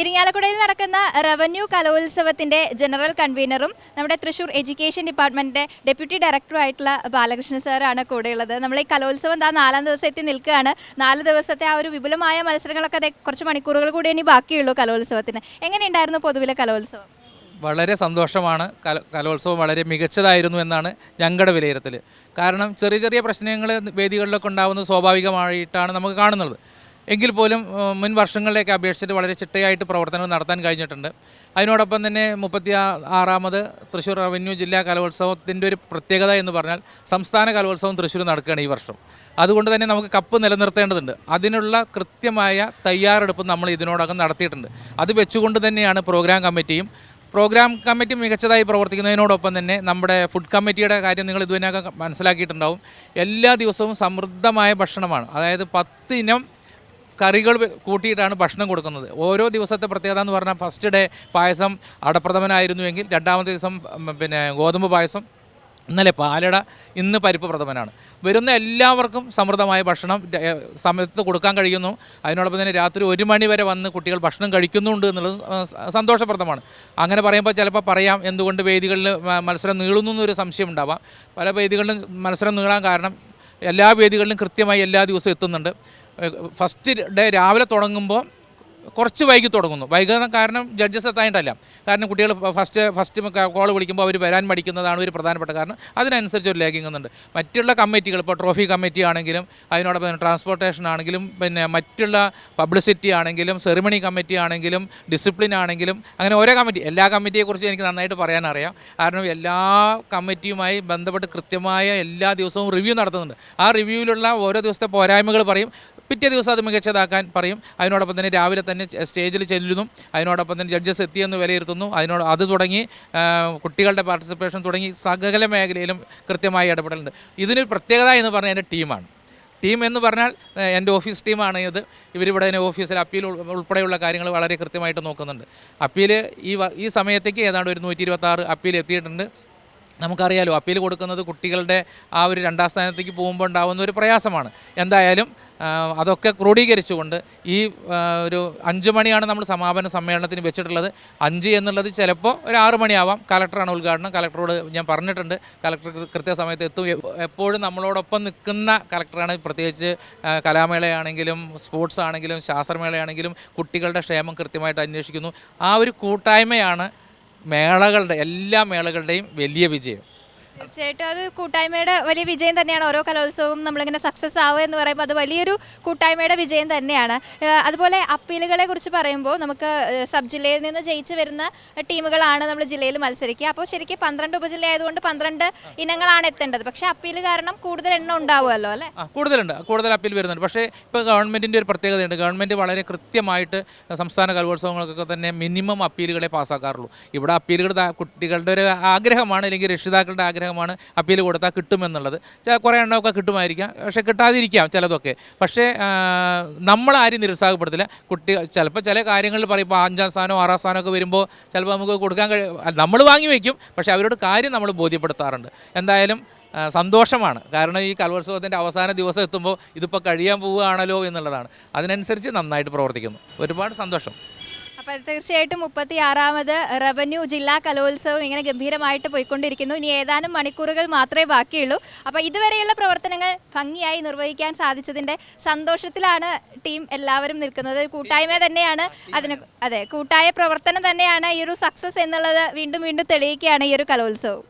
ഇരിങ്ങാലക്കുടയിൽ നടക്കുന്ന revenue കലോത്സവത്തിന്റെ general കൺവീനറും നമ്മുടെ തൃശൂർ എഡ്യൂക്കേഷൻ ഡിപ്പാർട്ട്മെന്റിന്റെ ഡെപ്യൂട്ടി ഡയറക്ടറുമായിട്ടുള്ള ബാലകൃഷ്ണൻ സാറാണ് കൂടെയുള്ളത്. നമ്മൾ ഈ കലോത്സവം താ നാലാം ദിവസം എത്തി നിൽക്കുകയാണ്. നാല് ദിവസത്തെ ആ ഒരു വിപുലമായ മത്സരങ്ങളൊക്കെ അതെ കുറച്ച് മണിക്കൂറുകൾ കൂടി ഇനി ബാക്കിയുള്ളൂ കലോത്സവത്തിന്. എങ്ങനെയുണ്ടായിരുന്നു പൊതുവിലെ കലോത്സവം? വളരെ സന്തോഷമാണ്. കലോത്സവം വളരെ മികച്ചതായിരുന്നു എന്നാണ് ഞങ്ങളുടെ വിലയിരുത്തൽ കാരണം ചെറിയ ചെറിയ പ്രശ്നങ്ങൾ വേദികളിലൊക്കെ ഉണ്ടാകുന്നത് സ്വാഭാവികമായിട്ടാണ് നമുക്ക് കാണുന്നത്. എങ്കിൽ പോലും മുൻ വർഷങ്ങളിലേക്ക് അപേക്ഷിച്ചിട്ട് വളരെ ചിട്ടയായിട്ട് പ്രവർത്തനങ്ങൾ നടത്താൻ കഴിഞ്ഞിട്ടുണ്ട്. അതിനോടൊപ്പം തന്നെ മുപ്പത്തി ആറാമത് തൃശ്ശൂർ റവന്യൂ ജില്ലാ കലോത്സവത്തിന്റെ ഒരു പ്രത്യേകത എന്ന് പറഞ്ഞാൽ സംസ്ഥാന കലോത്സവം തൃശ്ശൂർ നടക്കുകയാണ് ഈ വർഷം. അതുകൊണ്ട് തന്നെ നമുക്ക് കപ്പ് നിലനിർത്തേണ്ടതുണ്ട്. അതിനുള്ള കൃത്യമായ തയ്യാറെടുപ്പ് നമ്മൾ ഇതിനോടകം നടത്തിയിട്ടുണ്ട്. അത് വെച്ചുകൊണ്ട് തന്നെയാണ് പ്രോഗ്രാം കമ്മിറ്റിയും. പ്രോഗ്രാം കമ്മിറ്റി മികച്ചതായി പ്രവർത്തിക്കുന്നതിനോടൊപ്പം തന്നെ നമ്മുടെ ഫുഡ് കമ്മിറ്റിയുടെ കാര്യം നിങ്ങൾ ഇതുവരെ മനസ്സിലാക്കിയിട്ടുണ്ടാവും. എല്ലാ ദിവസവും സമൃദ്ധമായ ഭക്ഷണമാണ്. അതായത് പത്തിനം കറികൾ കൂട്ടിയിട്ടാണ് ഭക്ഷണം കൊടുക്കുന്നത്. ഓരോ ദിവസത്തെ പ്രത്യേകത എന്ന് പറഞ്ഞാൽ ഫസ്റ്റ് ഡേ പായസം അടപ്രഥമനായിരുന്നുവെങ്കിൽ രണ്ടാമത്തെ ദിവസം പിന്നെ ഗോതമ്പ് പായസം ഇന്നലെ പാലട ഇന്ന് പരിപ്പ് പ്രഥമനാണ്. വരുന്ന എല്ലാവർക്കും സമൃദ്ധമായ ഭക്ഷണം സമയത്ത് കൊടുക്കാൻ കഴിയുന്നു. അതിനോടൊപ്പം തന്നെ രാത്രി ഒരു മണി വരെ വന്ന് കുട്ടികൾ ഭക്ഷണം കഴിക്കുന്നുണ്ട് എന്നുള്ളത് സന്തോഷപ്രദമാണ്. അങ്ങനെ പറയുമ്പോൾ ചിലപ്പോൾ പറയാം എന്തുകൊണ്ട് വേദികളിൽ മത്സരം നീളുന്നു എന്നൊരു സംശയം ഉണ്ടാവാം. പല വേദികളിലും മത്സരം നീളാൻ കാരണം എല്ലാ വേദികളിലും കൃത്യമായി എല്ലാ ദിവസവും എത്തുന്നുണ്ട്. ഫസ്റ്റ് ഡേ രാവിലെ തുടങ്ങുമ്പോൾ കുറച്ച് വൈകി തുടങ്ങുന്നു. വൈകുന്ന കാരണം ജഡ്ജസ് എത്തായിട്ടല്ല കാരണം കുട്ടികൾ ഫസ്റ്റ് ഫസ്റ്റ് കോൾ വിളിക്കുമ്പോൾ അവർ വരാൻ മടിക്കുന്നതാണ് ഒരു പ്രധാനപ്പെട്ട കാരണം. അതിനനുസരിച്ച് ഒരു ലേഖിംഗ് ഉണ്ട് മറ്റുള്ള കമ്മിറ്റികൾ ഇപ്പോൾ ട്രോഫി കമ്മിറ്റി ആണെങ്കിലും അതിനോടൊപ്പം ട്രാൻസ്പോർട്ടേഷൻ ആണെങ്കിലും പിന്നെ മറ്റുള്ള പബ്ലിസിറ്റി ആണെങ്കിലും സെറിമണി കമ്മിറ്റി ആണെങ്കിലും ഡിസിപ്ലിൻ ആണെങ്കിലും അങ്ങനെ ഓരോ കമ്മിറ്റി എല്ലാ കമ്മിറ്റിയെക്കുറിച്ച് എനിക്ക് നന്നായിട്ട് പറയാനറിയാം. കാരണം എല്ലാ കമ്മിറ്റിയുമായി ബന്ധപ്പെട്ട് കൃത്യമായ എല്ലാ ദിവസവും റിവ്യൂ നടത്തുന്നുണ്ട്. ആ റിവ്യൂവിലുള്ള ഓരോ ദിവസത്തെ പോരായ്മകൾ പറയും. പിറ്റേ ദിവസം അത് മികച്ചതാക്കാൻ പറയും. അതിനോടൊപ്പം തന്നെ രാവിലെ തന്നെ സ്റ്റേജിൽ ചെല്ലുന്നു. അതിനോടൊപ്പം തന്നെ ജഡ്ജസ് എത്തിയെന്ന് വിലയിരുത്തുന്നു. അതിനോട് അത് തുടങ്ങി കുട്ടികളുടെ പാർട്ടിസിപ്പേഷൻ തുടങ്ങി സകല മേഖലയിലും കൃത്യമായി ഇടപെടലുണ്ട്. ഇതിനൊരു പ്രത്യേകത എന്ന് പറഞ്ഞാൽ എന്റെ ടീമാണ്. ടീം എന്ന് പറഞ്ഞാൽ എന്റെ ഓഫീസ് ടീമാണ് ഇത്. ഇവരിവിടെ തന്നെ ഓഫീസിൽ അപ്പീൽ ഉൾ- ഉൾപ്പെടെയുള്ള കാര്യങ്ങൾ വളരെ കൃത്യമായിട്ട് നോക്കുന്നുണ്ട്. അപ്പീൽ ഈ ഈ സമയത്തേക്ക് ഏതാണ്ട് ഒരു നൂറ്റി ഇരുപത്താറ് അപ്പീൽ എത്തിയിട്ടുണ്ട്. നമുക്കറിയാലോ അപ്പീൽ കൊടുക്കുന്നത് കുട്ടികളുടെ ആ ഒരു രണ്ടാം സ്ഥാനത്തേക്ക് പോകുമ്പോൾ ഉണ്ടാകുന്ന ഒരു പ്രയാസമാണ്. എന്തായാലും അതൊക്കെ ക്രോഡീകരിച്ചുകൊണ്ട് ഈ ഒരു അഞ്ച് മണിയാണ് നമ്മൾ സമാപന സമ്മേളനത്തിന് വെച്ചിട്ടുള്ളത്. അഞ്ച് എന്നുള്ളത് ചിലപ്പോൾ ഒരു ആറ് മണിയാവാം. കലക്ടറാണ് ഉദ്ഘാടനം. കലക്ടറോട് ഞാൻ പറഞ്ഞിട്ടുണ്ട്. കലക്ടർ കൃത്യസമയത്ത് എത്തും. എപ്പോഴും നമ്മളോടൊപ്പം നിൽക്കുന്ന കലക്ടറാണ് പ്രത്യേകിച്ച് കലാമേളയാണെങ്കിലും സ്പോർട്സ് ആണെങ്കിലും ശാസ്ത്രമേളയാണെങ്കിലും കുട്ടികളുടെ ക്ഷേമം കൃത്യമായിട്ട് അന്വേഷിക്കുന്നു. ആ ഒരു കൂട്ടായ്മയാണ് മേളകളുടെ എല്ലാ മേളകളുടെയും വലിയ വിജയം. തീർച്ചയായിട്ടും അത് കൂട്ടായ്മയുടെ വലിയ വിജയം തന്നെയാണ്. ഓരോ കലോത്സവവും നമ്മളിങ്ങനെ സക്സസ് ആവുക എന്ന് പറയുമ്പോൾ അത് വലിയൊരു കൂട്ടായ്മയുടെ വിജയം തന്നെയാണ്. അതുപോലെ അപ്പീലുകളെ കുറിച്ച് പറയുമ്പോൾ നമുക്ക് സബ് ജില്ലയിൽ നിന്ന് ജയിച്ചു വരുന്ന ടീമുകളാണ് നമ്മൾ ജില്ലയിൽ മത്സരിക്കുക. അപ്പോൾ ശരിക്കും പന്ത്രണ്ട് ഉപജില്ല ആയതുകൊണ്ട് പന്ത്രണ്ട് ഇനങ്ങളാണ് എത്തേണ്ടത്. പക്ഷേ അപ്പീൽ കാരണം കൂടുതൽ എണ്ണം ഉണ്ടാവുമല്ലോ അല്ലേ? ആ കൂടുതലുണ്ട്. കൂടുതൽ അപ്പീൽ വരുന്നുണ്ട്. പക്ഷേ ഇപ്പോൾ ഗവൺമെന്റിന്റെ ഒരു പ്രത്യേകതയുണ്ട്. ഗവൺമെന്റ് വളരെ കൃത്യമായിട്ട് സംസ്ഥാന കലോത്സവങ്ങൾക്കൊക്കെ തന്നെ മിനിമം അപ്പീലുകളെ പാസ്സാക്കാറുള്ളൂ. ഇവിടെ അപ്പീലുകൾ കുട്ടികളുടെ ഒരു ആഗ്രഹമാണ്. അല്ലെങ്കിൽ രക്ഷിതാക്കളുടെ ആഗ്രഹമാണ് അപ്പീൽ കൊടുത്താൽ കിട്ടുമെന്നുള്ളത്. കുറേ എണ്ണമൊക്കെ കിട്ടുമായിരിക്കാം. പക്ഷേ കിട്ടാതിരിക്കാം ചിലതൊക്കെ. പക്ഷേ നമ്മളാരും നിരുത്സാഹപ്പെടുത്തില്ല. കുട്ടി ചിലപ്പോൾ ചില കാര്യങ്ങളിൽ പറയും ഇപ്പോൾ അഞ്ചാം സ്ഥാനമോ ആറാം സ്ഥാനമൊക്കെ വരുമ്പോൾ ചിലപ്പോൾ നമുക്ക് കൊടുക്കാൻ കഴിയും നമ്മൾ വാങ്ങി വയ്ക്കും പക്ഷേ അവരോട് കാര്യം നമ്മൾ ബോധ്യപ്പെടുത്താറുണ്ട്. എന്തായാലും സന്തോഷമാണ്. കാരണം ഈ കലോത്സവത്തിന്റെ അവസാന ദിവസം എത്തുമ്പോൾ ഇതിപ്പോൾ കഴിയാൻ പോവുകയാണല്ലോ എന്നുള്ളതാണ്. അതിനനുസരിച്ച് നന്നായിട്ട് പ്രവർത്തിക്കുന്നു. ഒരുപാട് സന്തോഷം. അപ്പോൾ തീർച്ചയായിട്ടും മുപ്പത്തി ആറാമത് റവന്യൂ ജില്ലാ കലോത്സവം ഇങ്ങനെ ഗംഭീരമായിട്ട് പോയിക്കൊണ്ടിരിക്കുന്നു. ഇനി ഏതാനും മണിക്കൂറുകൾ മാത്രമേ ബാക്കിയുള്ളൂ. അപ്പോൾ ഇതുവരെയുള്ള പ്രവർത്തനങ്ങൾ ഭംഗിയായി നിർവഹിക്കാൻ സാധിച്ചതിന്റെ സന്തോഷത്തിലാണ് ടീം എല്ലാവരും നിൽക്കുന്നത്. കൂട്ടായ്മ തന്നെയാണ് അതിന് അതെ കൂട്ടായ പ്രവർത്തനം തന്നെയാണ് ഈ ഒരു സക്സസ് എന്നുള്ളത് വീണ്ടും വീണ്ടും തെളിയിക്കുകയാണ് ഈ ഒരു കലോത്സവം.